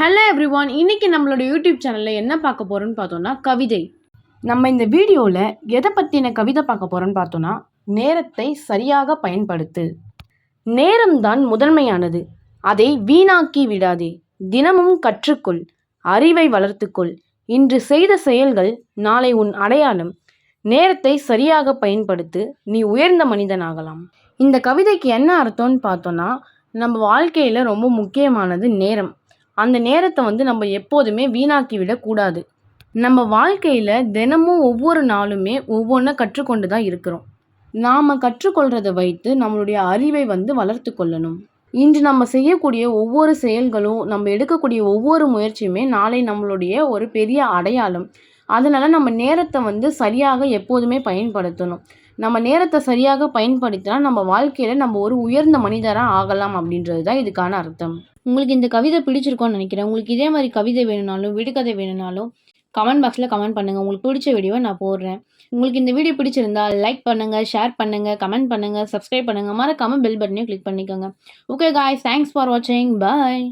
Hello every one இன்னைக்கு நம்மளோட YouTube சேனலில் என்ன பார்க்க போகிறோன்னு பார்த்தோன்னா கவிதை. நம்ம இந்த வீடியோவில் எதை பற்றின கவிதை பார்க்க போகிறோன்னு பார்த்தோன்னா நேரத்தை சரியாக பயன்படுத்து. நேரம்தான் முதன்மையானது. அதை வீணாக்கி விடாதே. தினமும் கற்றுக்கொள். அறிவை வளர்த்துக்கொள். இன்று செய்த செயல்கள் நாளை உன் அடையாளம். நேரத்தை சரியாக பயன்படுத்து நீ உயர்ந்த மனிதனாகலாம். இந்த கவிதைக்கு என்ன அர்த்தம்னு பார்த்தோன்னா நம்ம வாழ்க்கையில் ரொம்ப முக்கியமானது நேரம். அந்த நேரத்தை வந்து நம்ம எப்போதுமே வீணாக்கி விடக்கூடாது நம்ம வாழ்க்கையில் தினமும் ஒவ்வொரு நாளுமே ஒவ்வொன்றை கற்றுக்கொண்டு தான் இருக்கிறோம். நாம் கற்றுக்கொள்கிறத வைத்து நம்மளுடைய அறிவை வந்து வளர்த்து கொள்ளணும். இன்று நம்ம செய்யக்கூடிய ஒவ்வொரு செயல்களும் நம்ம எடுக்கக்கூடிய ஒவ்வொரு முயற்சியுமே நாளை நம்மளுடைய ஒரு பெரிய அடையாளம். அதனால் நம்ம நேரத்தை வந்து சரியாக எப்போதுமே பயன்படுத்தணும். நம்ம நேரத்தை சரியாக பயன்படுத்தினா நம்ம வாழ்க்கையில் நம்ம ஒரு உயர்ந்த மனிதராக ஆகலாம் அப்படின்றது தான் இதுக்கான அர்த்தம். உங்களுக்கு இந்த கவிதை பிடிச்சிருக்கோன்னு நினைக்கிறேன். உங்களுக்கு இதே மாதிரி கவிதை வேணும்னாலும் விடுகதை வேணும்னாலும் கமெண்ட் பாக்ஸில் கமெண்ட் பண்ணுங்கள் உங்களுக்கு பிடிச்ச வீடியோவை நான் போடுறேன். உங்களுக்கு இந்த வீடியோ பிடிச்சிருந்தா லைக் பண்ணுங்கள் ஷேர் பண்ணுங்கள் கமெண்ட் பண்ணுங்கள் சப்ஸ்கிரைப் பண்ணுங்கள் மறக்காமல் பெல் பட்டனையும் கிளிக் பண்ணிக்கோங்க. ஓகே காய்ஸ் தேங்க்ஸ் ஃபார் வாட்சிங் பாய்